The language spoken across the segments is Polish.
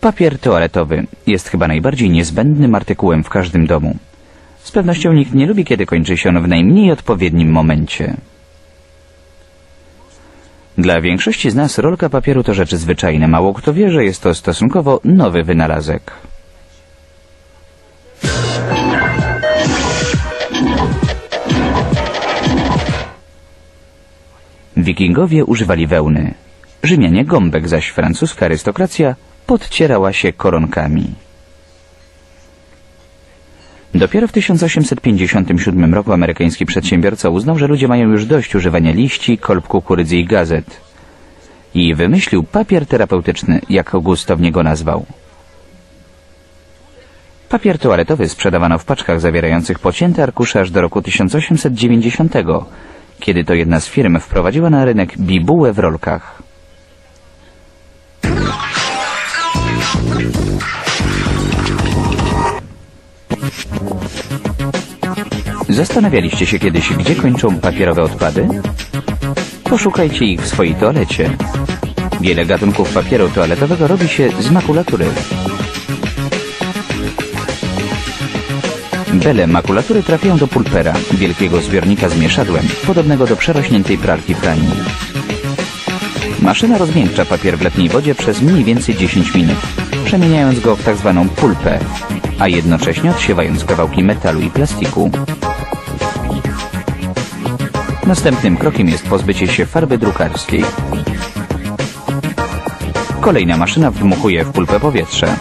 Papier toaletowy jest chyba najbardziej niezbędnym artykułem w każdym domu. Z pewnością nikt nie lubi, kiedy kończy się on w najmniej odpowiednim momencie. Dla większości z nas rolka papieru to rzecz zwyczajna. Mało kto wie, że jest to stosunkowo nowy wynalazek. Wikingowie używali wełny. Rzymianie gąbek, zaś francuska arystokracja podcierała się koronkami. Dopiero w 1857 roku amerykański przedsiębiorca uznał, że ludzie mają już dość używania liści, kolb kukurydzy i gazet. I wymyślił papier terapeutyczny, jak gustownie go nazwał. Papier toaletowy sprzedawano w paczkach zawierających pocięte arkusze aż do roku 1890, kiedy to jedna z firm wprowadziła na rynek bibułę w rolkach. Zastanawialiście się kiedyś, gdzie kończą papierowe odpady? Poszukajcie ich w swojej toalecie. Wiele gatunków papieru toaletowego robi się z makulatury. Bele makulatury trafiają do pulpera, wielkiego zbiornika z mieszadłem, podobnego do przerośniętej pralki prani. Maszyna rozmiękcza papier w letniej wodzie przez mniej więcej 10 minut, przemieniając go w tak zwaną pulpę, a jednocześnie odsiewając kawałki metalu i plastiku. Następnym krokiem jest pozbycie się farby drukarskiej. Kolejna maszyna wdmuchuje w pulpę powietrze.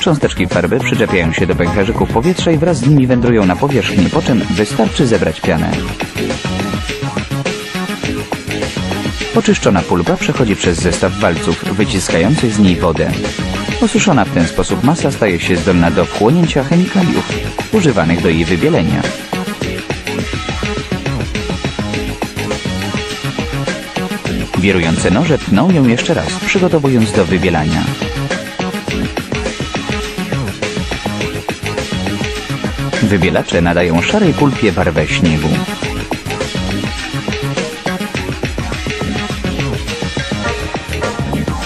Cząsteczki farby przyczepiają się do pęcherzyków powietrza i wraz z nimi wędrują na powierzchnię, po czym wystarczy zebrać pianę. Oczyszczona pulpa przechodzi przez zestaw walców, wyciskających z niej wodę. Osuszona w ten sposób masa staje się zdolna do wchłonięcia chemikaliów, używanych do jej wybielenia. Wirujące noże tną ją jeszcze raz, przygotowując do wybielania. Wybielacze nadają szarej pulpie barwę śniegu.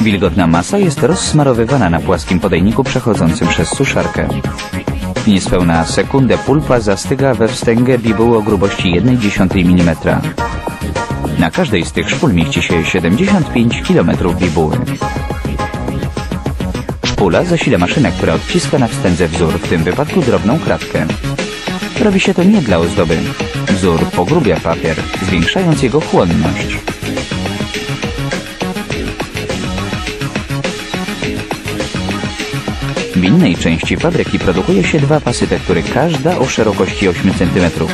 Wilgotna masa jest rozsmarowywana na płaskim podajniku przechodzącym przez suszarkę. W niespełna sekundę pulpa zastyga we wstęgę bibuły o grubości 1,1 mm. Na każdej z tych szpul mieści się 75 km bibuły. Szpula zasila maszynę, która odciska na wstędze wzór, w tym wypadku drobną kratkę. Robi się to nie dla ozdoby. Wzór pogrubia papier, zwiększając jego chłonność. W innej części fabryki produkuje się dwa pasy tektury, każda o szerokości 8 cm.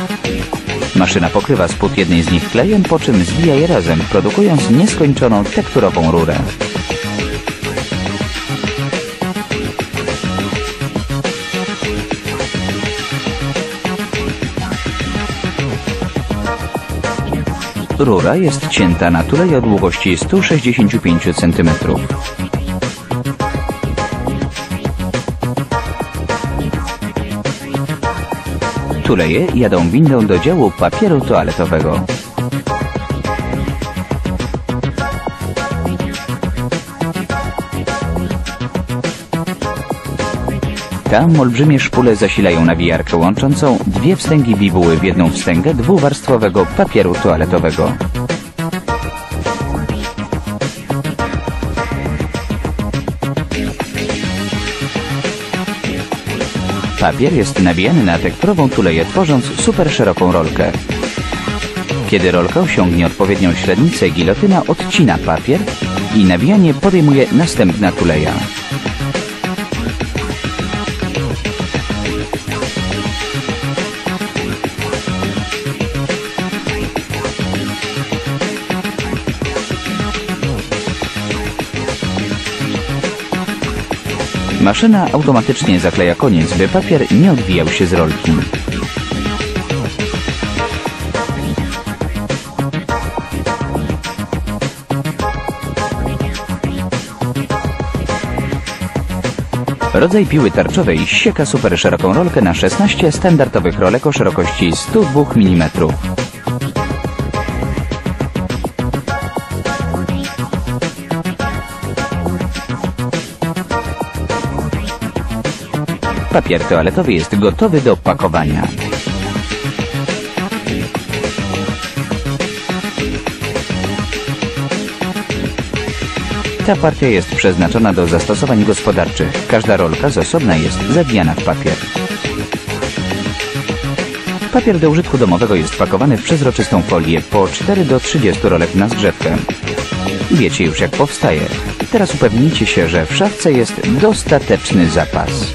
Maszyna pokrywa spód jednej z nich klejem, po czym zwija je razem, produkując nieskończoną tekturową rurę. Rura jest cięta na tulej o długości 165 cm. Tuleje jadą windą do działu papieru toaletowego. Tam olbrzymie szpule zasilają nawijarkę łączącą dwie wstęgi bibuły w jedną wstęgę dwuwarstwowego papieru toaletowego. Papier jest nawijany na tekturową tuleję, tworząc super szeroką rolkę. Kiedy rolka osiągnie odpowiednią średnicę, gilotyna odcina papier i nawijanie podejmuje następna tuleja. Maszyna automatycznie zakleja koniec, by papier nie odwijał się z rolki. Rodzaj piły tarczowej sieka super szeroką rolkę na 16 standardowych rolek o szerokości 102 mm. Papier toaletowy jest gotowy do pakowania. Ta partia jest przeznaczona do zastosowań gospodarczych. Każda rolka z osobna jest zawijana w papier. Papier do użytku domowego jest pakowany w przezroczystą folię po 4 do 30 rolek na zgrzewkę. Wiecie już jak powstaje. Teraz upewnijcie się, że w szafce jest dostateczny zapas.